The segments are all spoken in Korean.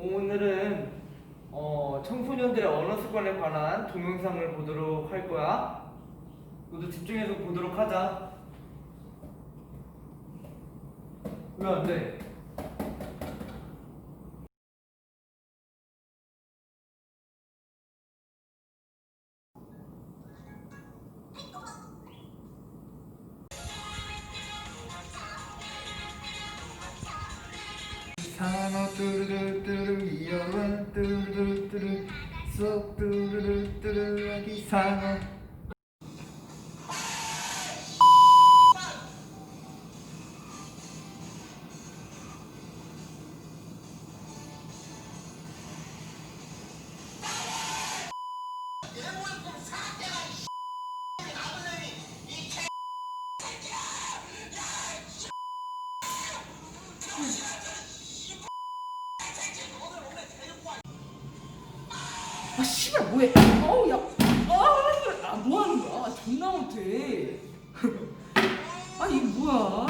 오늘은 어, 청소년들의 언어 습관에 관한 동영상을 보도록 할 거야. 모두 집중해서 보도록 하자. 왜 안 돼? 산호 뚜루루뚜루 이어원 뚜루루뚜루 쏙 뚜루루뚜루 아기 산호 아 씨발 뭐해? 어우 야, 아, 아 뭐하는 거야? 아, 존나 못해. 아 이게 뭐야?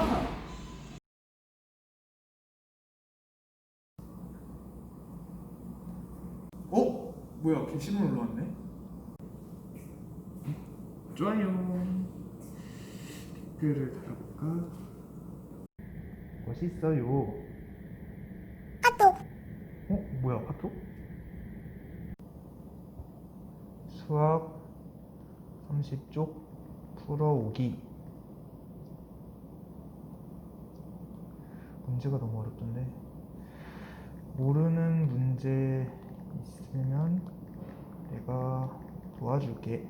어? 뭐야 게시물 올라왔네? 좋아요 댓글을 달아볼까? 멋있어요 카톡 어? 뭐야 카톡? 수학 30쪽 풀어오기 문제가 너무 어렵던데 모르는 문제 있으면 내가 도와줄게.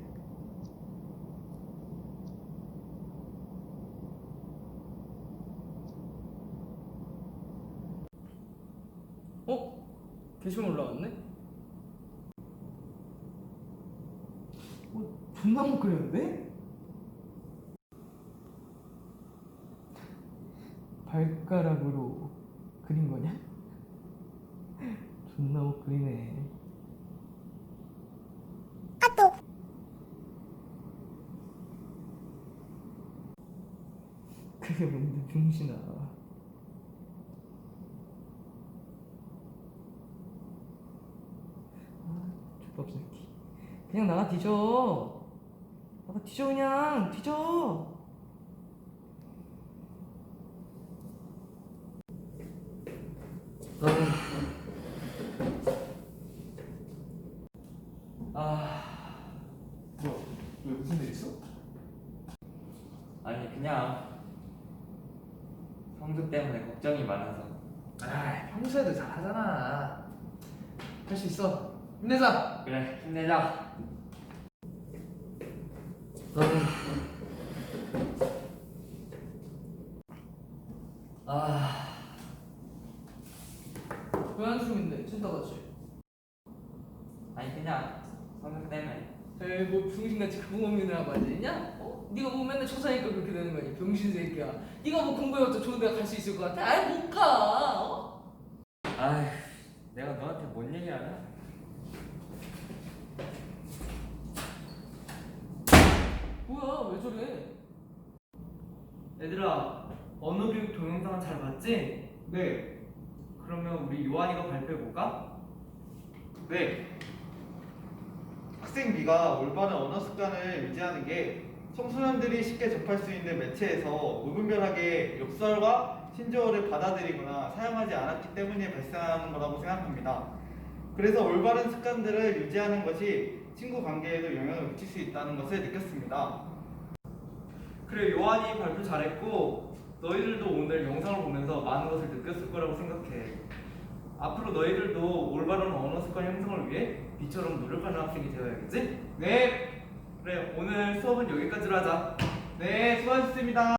어? 게시물 올라왔네? 어, 존나 못 그렸는데? 발가락으로 그린 거냐? 존나 못 그리네. 그게 뭔데 병신아. 아, 족밥 새끼. 그냥 나가 뒤져. 나가 뒤져 그냥 뒤져. 아 뭐야? 왜 무슨 일 있어? 아니 그냥 성적 때문에 걱정이 많아서 아 평소에도 잘하잖아. 할 수 있어. 힘내자. 그래 힘내자. 아 왜 한숨인데 찐따 같이. 아니 그냥 성적 때문에 에이 뭐 병신같이 그공업민을 하고 앉아있냐? 어? 네가 뭐 맨날 초사니까 그렇게 되는 거 아니야 병신 새끼야 네가 뭐 공부해봤자 좋은 데가 갈수 있을 것 같아? 아이 못 가 어? 아휴 내가 너한테 뭔 얘기하냐? 뭐야 왜 저래 얘들아 언어 교육 동영상은 잘 봤지? 네. 그러면 우리 요한이가 발표해 볼까? 네. 학생 B가 올바른 언어 습관을 유지하는 게 청소년들이 쉽게 접할 수 있는 매체에서 무분별하게 욕설과 신조어를 받아들이거나 사용하지 않았기 때문에 발생하는 거라고 생각합니다. 그래서 올바른 습관들을 유지하는 것이 친구 관계에도 영향을 미칠 수 있다는 것을 느꼈습니다. 그래 요한이 발표 잘했고 너희들도 오늘 영상을 보면서 많은 것을 느꼈을 거라고 생각해. 앞으로 너희들도 올바른 언어 습관 형성을 위해 비처럼 노력하는 학생이 되어야겠지? 네. 그래 오늘 수업은 여기까지로 하자. 네, 수고하셨습니다.